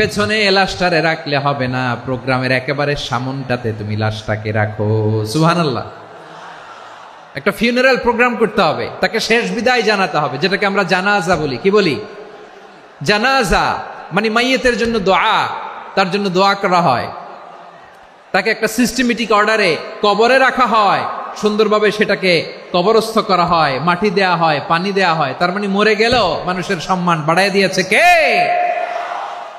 পেছনে লাশটারে রাখলে হবে না। প্রোগ্রামের একেবারে সামনটাতে তুমি লাশটাকে রাখো। সুহানাল্লাহ একটা ফিউনারাল প্রোগ্রাম করতে হবে। তাকে শেষ বিদায় জানাতে হবে, যেটাকে আমরা জানাজা বলি। কি বলি? জানাজা মানে মাইয়েতের জন্য দোয়া, তার জন্য দোয়া করা হয়। তাকে একটা সিস্টেমেটিক অর্ডারে কবরে রাখা হয়। সুন্দরভাবে সেটাকে কবরস্থ করা হয়, মাটি দেয়া হয়, পানি দেয়া হয়। তার মানে মরে গেল মানুষের সম্মান বাড়াই দিয়েছে কে?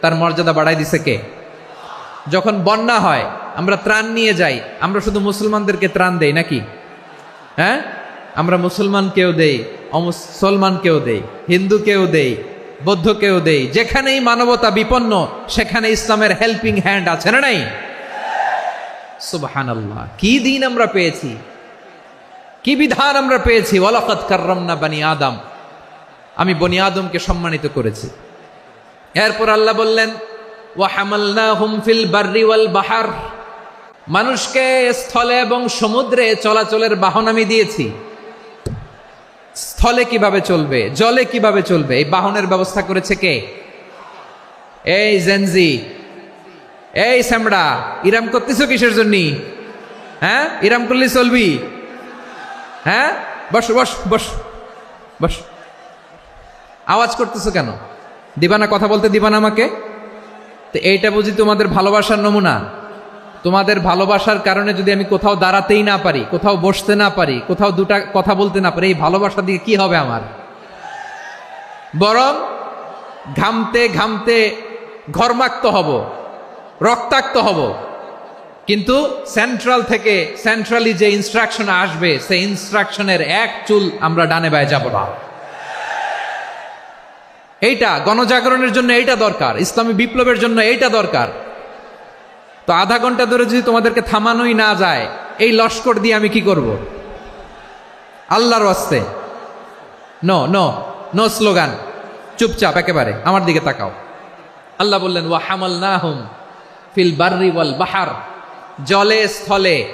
তার মর্যাদা বাড়াই দিছে কে? যখন বন্যা হয়, আমরা ত্রাণ নিয়ে যাই, আমরা শুধু মুসলমানদেরকে ত্রাণ দেই নাকি? হ্যাঁ? আমরা মুসলমানকেও দেই অমুসলমানকেও দেই, হিন্দু হিন্দুকেও দেই বৌদ্ধকেও দেই, যেখানেই মানবতা বিপন্ন, সেখানে ইসলামের হেল্পিং হ্যান্ড আছে না নাই? সুবহান আল্লাহ কি দিন আমরা পেয়েছি? কি বিধান আমরা পেয়েছি? ওয়ালাকাত কাররামনা বানি আদম। আমি বনি আদমকে সম্মানিত করেছি। এরপর আল্লাহ বললেন, ওয়াহামালনাহুম ফিল বাররি ওয়াল বাহার। মানুষকে স্থলে এবং সমুদ্রে চলাচলের বাহন আমি দিয়েছি। স্থলে কীভাবে চলবে, জলে কীভাবে চলবে, এই বাহনের ব্যবস্থা করেছে কে? এই জেনজি এই স্যামড়া ইরাম করতেছ কিসের জন্য? হ্যাঁ? ইরাম করলে চলবি? হ্যাঁ? বস বস বস বস। আওয়াজ করতেছো কেন? দিবানা কথা বলতে দিবানা আমাকে? তো এইটা বুঝি তোমাদের ভালোবাসার নমুনা? তোমাদের ভালোবাসার কারণে যদি আমি কোথাও দাঁড়াতেই না পারি, কোথাও বসতে না পারি, কোথাও দুটা কথা বলতে না পারি, এই ভালোবাসা দিয়ে কি হবে আমার? বরং ঘামতে ঘামতে ঘর্মাক্ত হব, রক্তাক্ত হব। কিন্তু সেন্ট্রাল থেকে সেন্ট্রালি যে ইনস্ট্রাকশন আসবে, সেই ইনস্ট্রাকশনের এক চুল আমরা ডানে বায়ে যাব না। এইটা, গণজাগরণের জন্য এইটা দরকার, ইসলামী বিপ্লবের জন্য এইটা দরকার। তো আধা ঘণ্টা ধরে যদি তোমাদেরকে থামানোই না যায়, এই লস্কর দিয়ে আমি কি করব? আল্লাহর ওয়াস্তে। নো নো নো স্লোগান চুপচাপ, একেবারে, আমার দিকে তাকাও। আল্লাহ বললেন, ওয়া হামাল না হুম ফিল বার্রি ওয়াল বাহার। জলে, স্থলে।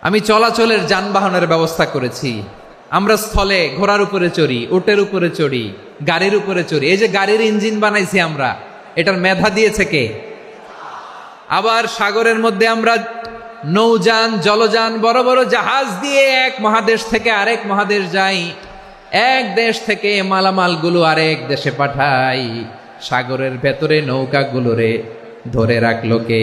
আমি চলাচলের যানবাহনের ব্যবস্থা করেছি। আমরা স্থলে ঘোড়ার উপরে চড়ি, উটের উপরে চড়ি, গাড়ির উপরে চড়ি। এই যে গাড়ির ইঞ্জিন বানাইছি আমরা, এটার মেধা দিয়েছে কে? আবার সাগরের মধ্যে আমরা নৌযান, জলযান, বড় বড় জাহাজ দিয়ে এক মহাদেশ থেকে আরেক মহাদেশ যাই। এক দেশ থেকে মালামালগুলো আরেক দেশে পাঠাই। সাগরের ভেতরে নৌকাগুলোরে ধরে রাখল কে?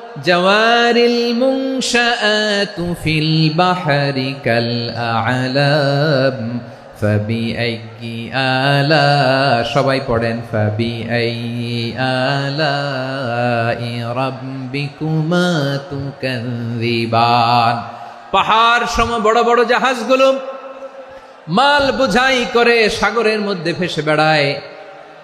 জওয়ারিল মুংশাআতু ফিল বাহরি কাল আলাম ফাবি আইকি আলা সবাই পড়েন ফাবি আই আলা রাব্বিকুমা তুকাযিবান পাহাড় সম বড় বড় জাহাজগুলো মাল বোঝাই করে সাগরের মধ্যে ফেসে বেড়ায়।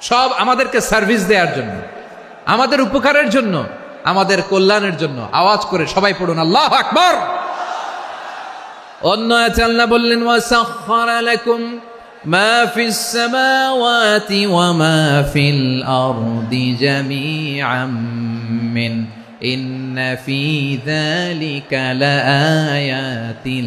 সব আমাদেরকে সার্ভিস দেওয়ার জন্য, আমাদের উপকারের জন্য, আমাদের কল্যাণের জন্য। আওয়াজ করে সবাই পড়ুন, আল্লাহ আকবর। অন্য আল্লাহ বললেন, ওয়াসাখখারা লাকুম মা ফিস সামাওয়াতি ওয়া মা ফিল আরদি জামিআম ইন্ন ফি যালিকা লাআয়াতিন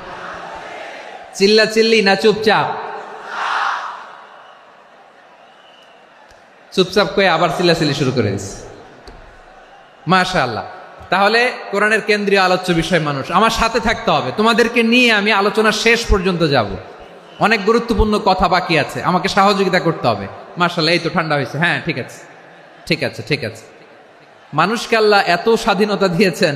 চিল্লা চিল্লি না চুপচাপ? চুপচাপ করে আবার চিল্লাচিল্লি শুরু করে দিচ্ছে মাশা আল্লাহ তাহলে কোরআনের কেন্দ্রীয় আলোচ্য বিষয় মানুষ, আমার সাথে থাকতে হবে। তোমাদেরকে নিয়ে আমি আলোচনা শেষ পর্যন্ত যাব। অনেক গুরুত্বপূর্ণ কথা বাকি আছে, আমাকে সহযোগিতা করতে হবে। মার্শাল্লাহ এই তো ঠান্ডা হয়েছে। হ্যাঁ ঠিক আছে। ঠিক আছে ঠিক আছে। মানুষকে আল্লাহ এত স্বাধীনতা দিয়েছেন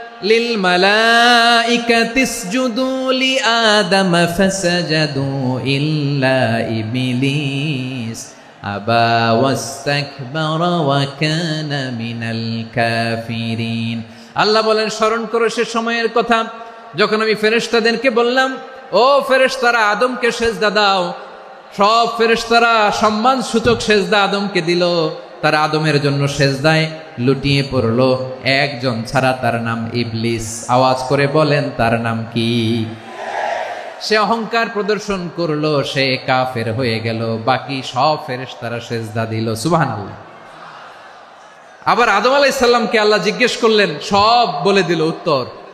لِلْمَلَائِكَةِ اسْجُدُوا لِآدَمَ فَسَجَدُوا إِلَّا إِبْلِيسَ أَبَى وَاسْتَكْبَرَ وَكَانَ مِنَ الْكَافِرِينَ আল্লাহ বলেন স্মরণ করো সে সময়ের কথা যখন আমি ফেরেশতাদেরকে বললাম ও ফেরেশতারা আদমকে সেজদা দাও সব ফেরেশতারা সম্মান সূচক সেজদা আদমকে দিল তার আদমের জন্য সেজদায় লুটিয়ে পড়ল। একজন ছাড়া তার নাম ইবলিস। আওয়াজ করে বলেন, তার নাম কি? সে অহংকার প্রদর্শন করল, সে কাফের হয়ে গেল। বাকি সব ফেরেশতারা সেজদা দিল। সুবহানাল্লাহ। আবার আদম আলাইসাল্লামকে আল্লাহ জিজ্ঞেস করলেন, সব বলে দিল উত্তর।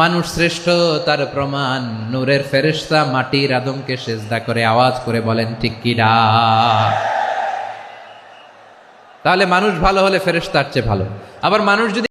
মানুষ শ্রেষ্ঠ, তার প্রমাণ। নূরের ফেরেস্তা মাটির আদমকে সেজদা করে আওয়াজ করে বলেন, ঠিক তাহলে মানুষ ভালো হলে ফেরেশতার চেয়ে ভালো। আবার মানুষ যদি